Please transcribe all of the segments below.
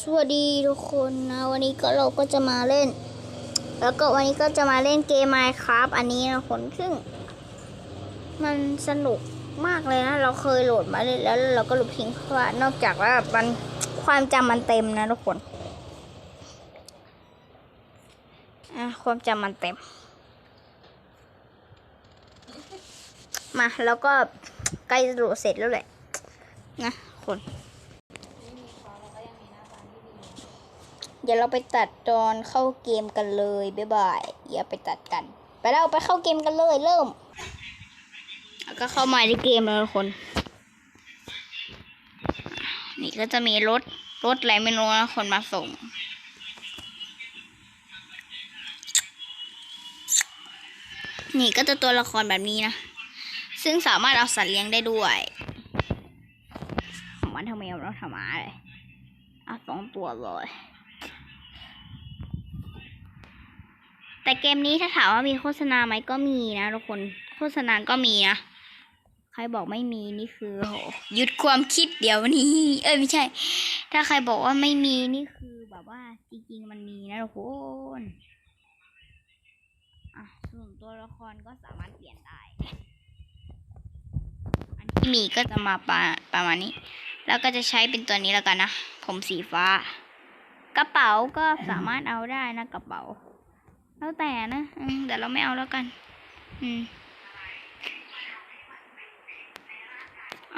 สวัสดีทุกคนนะวันนี้ก็เราก็จะมาเล่น แล้วก็วันนี้ก็จะมาเล่นเกม Minecraft อันนี้นะคนซึ่ง มันสนุกมากเลยนะ เราเคยโหลดมาเล่นแล้วเราก็ลบทิ้งเพราะว่านอกจากว่ามันความจำมันเต็มนะทุกคนอะความจำมันเต็ม มาแล้วก็ใกล้จะโหลดเสร็จแล้วแหละนะคน เดี๋ยวเราไปตัดตอนเข้าเกมกันเลยบ๊ายบายอย่าไปตัดกัน ไปแล้วไปเข้าเกมกันเลยเริ่มแล้วก็เข้ามาในเกมแล้วทุกคน นี่ก็จะมีรถรถอะไรไม่รู้นะคนมาส่งนี่ก็จะตัวละครแบบนี้นะ ซึ่งสามารถเอาสัตว์เลี้ยงได้ด้วยของมันทำไมเราทำมาเลยเอาสองตัวเลย แต่เกมนี้ถ้าถามว่ามีโฆษณาไหมก็มีนะทุกคนโฆษณาก็มีนะใครบอกไม่มีนี่คือโหหยุดความคิดเดี๋ยวนี้ เอ้ยไม่ใช่ ถ้าใครบอกว่าไม่มีนี่คือแบบว่าจริงๆมันมีนะทุกคนอะส่วนตัวละครก็สามารถเปลี่ยนได้ อันที่มีก็จะมาประประมาณนี้ แล้วก็จะใช้เป็นตัวนี้แล้วกันนะ ผมสีฟ้า กระเป๋าก็สามารถเอาได้นะกระเป๋า แล้วแต่นะอืมแต่เราไม่เอาแล้วกัน อืม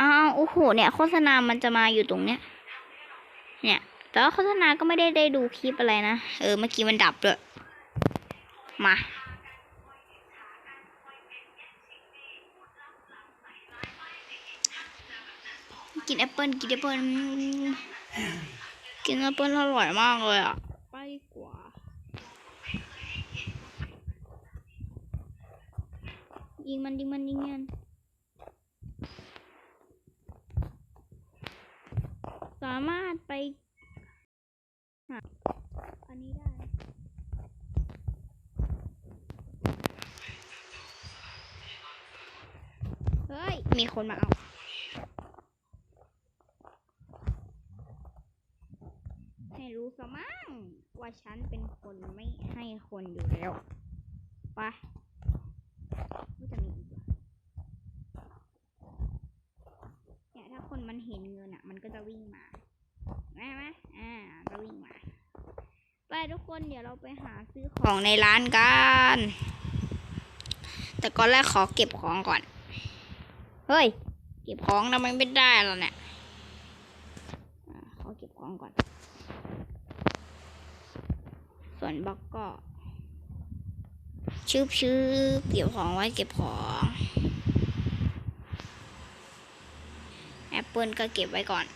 อ้าวโอ้โหเนี่ย โฆษณามันจะมาอยู่ตรงเนี้ย เนี่ย แต่ว่าโฆษณาก็ไม่ได้ได้ดูคลิปอะไรนะ เออ เมื่อกี้มันดับด้วยมา กินแอปเปิลกินแอปเปิลกินแอปเปิลอร่อยมากเลยอะ ไปดีกว่า ยิงมันยิงมันยิงมันสามารถไปหาอันนี้ได้เฮ้ย มีคนมาเอาให้รู้สมั่งว่าฉันเป็นคนไม่ให้คนอยู่แล้ว ไป ก็จะมีอีกว่ะเนี่ยถ้าคนมันเห็นเงินอะ มันก็จะวิ่งมาไหมไหมอ่าจะวิ่งมา ไปทุก คนเดี๋ยวเราไปหาซื้อของในร้านกัน แต่ก่อนแรกขอเก็บของก่อน เฮ้ย เก็บของทำไมไม่ได้ล่ะเนี่ยขอเก็บของก่อน ส่วนบล็อกก็ชืบชืบเก็บของไว้เก็บของแอปเปิลก็เก็บไว้ก่อน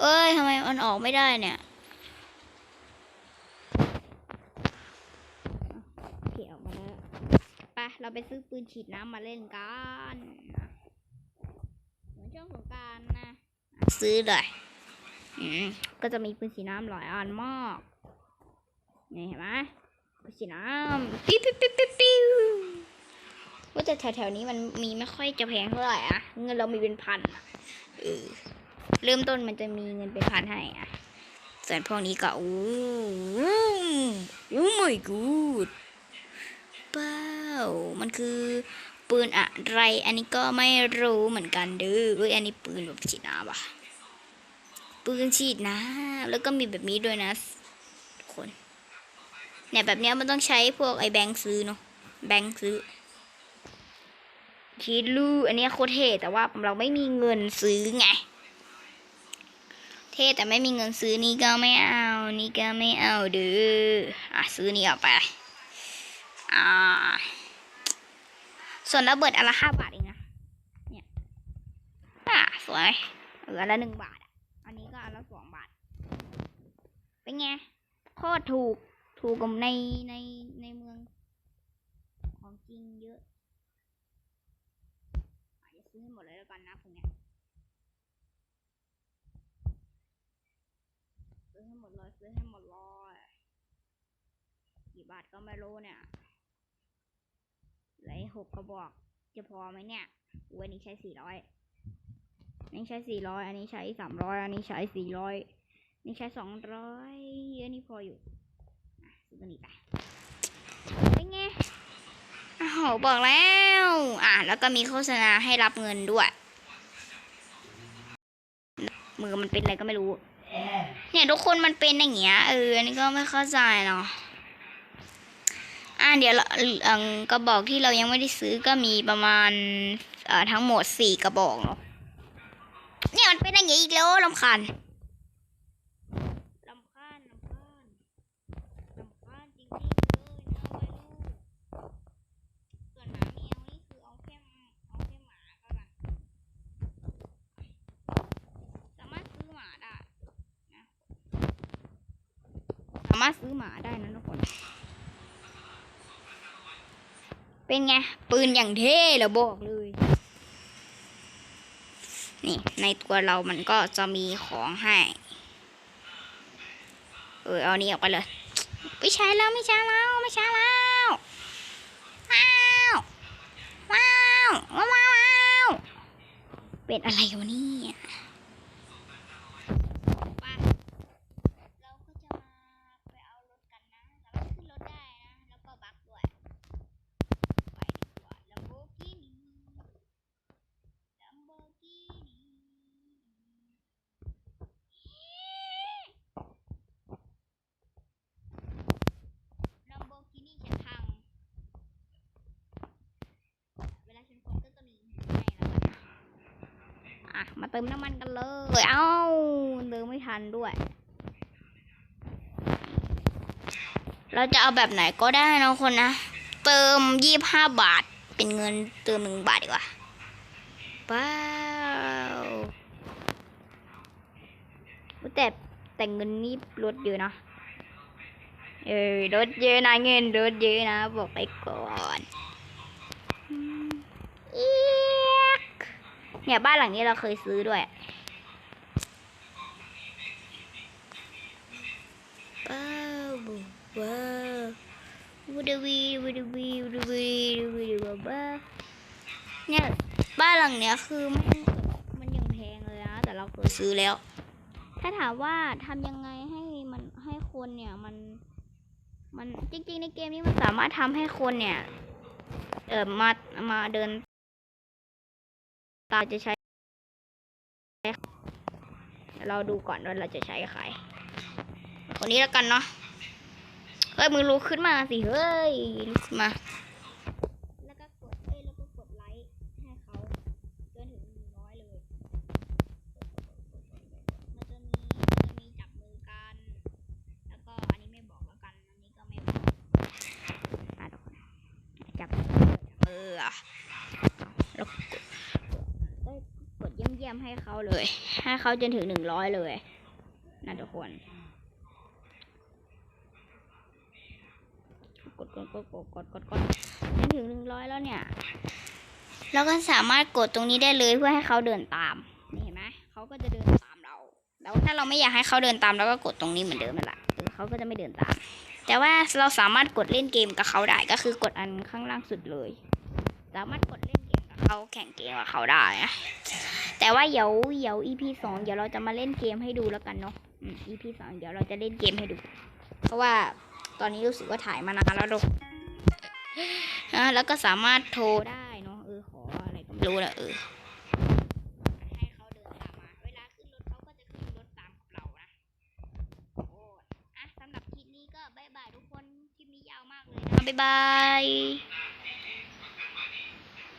เอ้ยทำไมมันออกไม่ได้เนี่ยโอเคออกมาแล้วไปเราไปซื้อปืนฉีดน้ำมาเล่นกันเหมือนช่วงสงกรารนะ ซื้อเลยอืมก็จะมีปืนสีน้ำหลายอันมากนี่เห็นไหมปืนสีน้ำปิ๊วปิ๊วปิ๊วปิ๊วปิ๊วว่าแต่แถวๆนี้มันมีไม่ค่อยจะแพงเท่าไหร่อะเงินเรามีเป็นพันอะ เริ่มต้นมันจะมีเงินเป็นพันให้อะส่วนพวกนี้ก็อู้โอ้ my god เป้ามันคือปืนอะไร อันนี้ก็ไม่รู้เหมือนกันเด้อเอ้ยอันนี้ปืนแบบฉีดน้ำปะปืนฉีดน้ำแล้วก็มีแบบนี้ด้วยนะทุกคน เนี่ยแบบเนี้ยมันต้องใช้พวกไอ้แบงค์ซื้อเนาะแบงค์ซื้อคิดลูอันนี้โคตรเท่แต่ว่าเราไม่มีเงินซื้อไง ท่แต่ไม่มีเงินซื้อนี่ก็ไม่เอา นี่ก็ไม่เอาเด้ออะซื้อนี่ออกไปอ่าส่วนระเบิดอันละห้าบาทเองนะเนี่ยอะสวยเอออนละหนึ่งบาทอันนี้ก็อันละสองบาท เป็นไงโคตรถูกถูกกว่าในในในเมือง ของจริงเยอะอาจจะซื้อให้หมดเลยแล้วกันนะพวกเนี้ยซื้อให้หมดเลย ซื้อให้หมดเลยกี่บาทก็ไม่รู้เนี่ยเหลือหกกระบอก จะพอไหมเนี่ยอันนี้ใช้สี่ร้อยอันนี้ใช้สี่ร้อยอันนี้ใช้สามร้อยอันนี้ใช้สี่ร้อยนี่ใช้สองร้อยอันนี้พออยู่ซื้อตัวนี้ไปเป็นไงอ้าวบอกแล้ว อะ แล้วก็มีโฆษณาให้รับเงินด้วย มือมันเป็นอะไรก็ไม่รู้ เนี่ยทุกคนมันเป็นอย่างเงี้ยเอออันนี้ก็ไม่เข้าใจเนาะอ่าเดี๋ยวกระบอกที่เรายังไม่ได้ซื้อก็มีประมาณเอ่อทั้งหมดสี่กระบอกเนาะเนี่ยมันเป็นอย่างงี้อีกแล้วลำคาญลำคาญลำคาญลำคาญจริงๆเลยนะวัยรุ่นส่วนหมาแมวนี่คือเอาแค่เอาแค่หมาก็ละสามารถซื้อหมาได้นะสามารถซื้อหมาได้นะทุกคน เป็นไง ปืนอย่างเท่เหรอบอกเลย นี่ ในตัวเรามันก็จะมีของให้ เออเอานี้ออกไปเลย ไม่ใช่แล้วไม่ใช่แล้ว ไม่ใช่แล้วว้าวว้าวว้าวว้าวเป็นอะไรวะนี่ยไปเราก็จะมาไปเอารถกันนะสามารถขึ้นรถได้นะ แล้วก็บักด้วย ไปดีกว่า Lamborghini Lamborghini Lamborghini ฉันพัง เวลาฉันพ้นก็จะมีให้แล้วกันนะอะ มาเติมน้ำมันกันเลย เอ้าเติมไม่ทันด้วย เราจะเอาแบบไหนก็ได้นะคนนะ เติมยี่บห้าบาท เป็นเงินเติมหนึ่งบาทดีกว่าว้าวแต่แต่เงินนี่ลดเยอะนะเออลดเยอะนะเงินลดเยอะนะ บอกไปก่อนอืมเอี๊ยก เนี่ยบ้านหลังนี้เราเคยซื้อด้วยว้าวว้าววูดวีวูดวีวูดวีวูดวีบ้าเนี่ยบ้านหลังเนี้ยคือมันมันยังแพงเลยนะแต่เราเคยซื้อแล้ว ถ้าถามว่าทำยังไงให้มันให้คนเนี่ยมัน มันจริงๆในเกมนี้มันสามารถทำให้คนเนี่ย เออมามาเดิน ตาจะใช้ เราดูก่อนว่าเราจะใช้ใครคนนี้แล้วกันเนาะเฮ้ยมึงลุกขึ้นมาสิเฮ้ยลุกมาแล้วก็กดเอ้ยแล้วก็กดไลค์ให้เขาจนถึงหนึ่งร้อยเลยมันจะมีจะมีจับมือกัน แล้วก็อันนี้ไม่บอกแล้วกันอันนี้ก็ไม่บอกจับมือ ยี่ยมให้เขาเลย ให้เขาจนถึงหนึ่งร้อยเลยนะทุกคน กดกดกดกดกดกดกดจนถึงหนึ่งร้อยแล้วเนี่ย เราก็สามารถกดตรงนี้ได้เลยเพื่อให้เขาเดินตาม นี่เห็นไหมเขาก็จะเดินตามเรา แล้วถ้าเราไม่อยากให้เขาเดินตามเราก็กดตรงนี้เหมือนเดิมนั่นแหละเออเขาก็จะไม่เดินตาม แต่ว่าเราสามารถกดเล่นเกมกับเขาได้ก็คือกดอันข้างล่างสุดเลย สามารถกดเล่นเกมกับเขาแข่งเกมกับเขาได้นะ แต่ว่าเดี๋ยวเดี๋ยว EP สองเดี๋ยวเราจะมาเล่นเกมให้ดูแล้วกันเนาะอืม EP สองเดี๋ยวเราจะเล่นเกมให้ดู เพราะว่าตอนนี้รู้สึกว่าถ่ายมานานแล้วดูอะแล้วก็สามารถโทรได้เนาะเออขออะไรก็ไม่รู้นะเออให้เขาเดินตามมาเวลาขึ้นรถเขาก็จะขึ้นรถตามกับเรานะโอ้อะสำหรับคลิปนี้ก็บายบายทุกคนคลิปนี้ยาวมากเลยนะบ๊ายบาย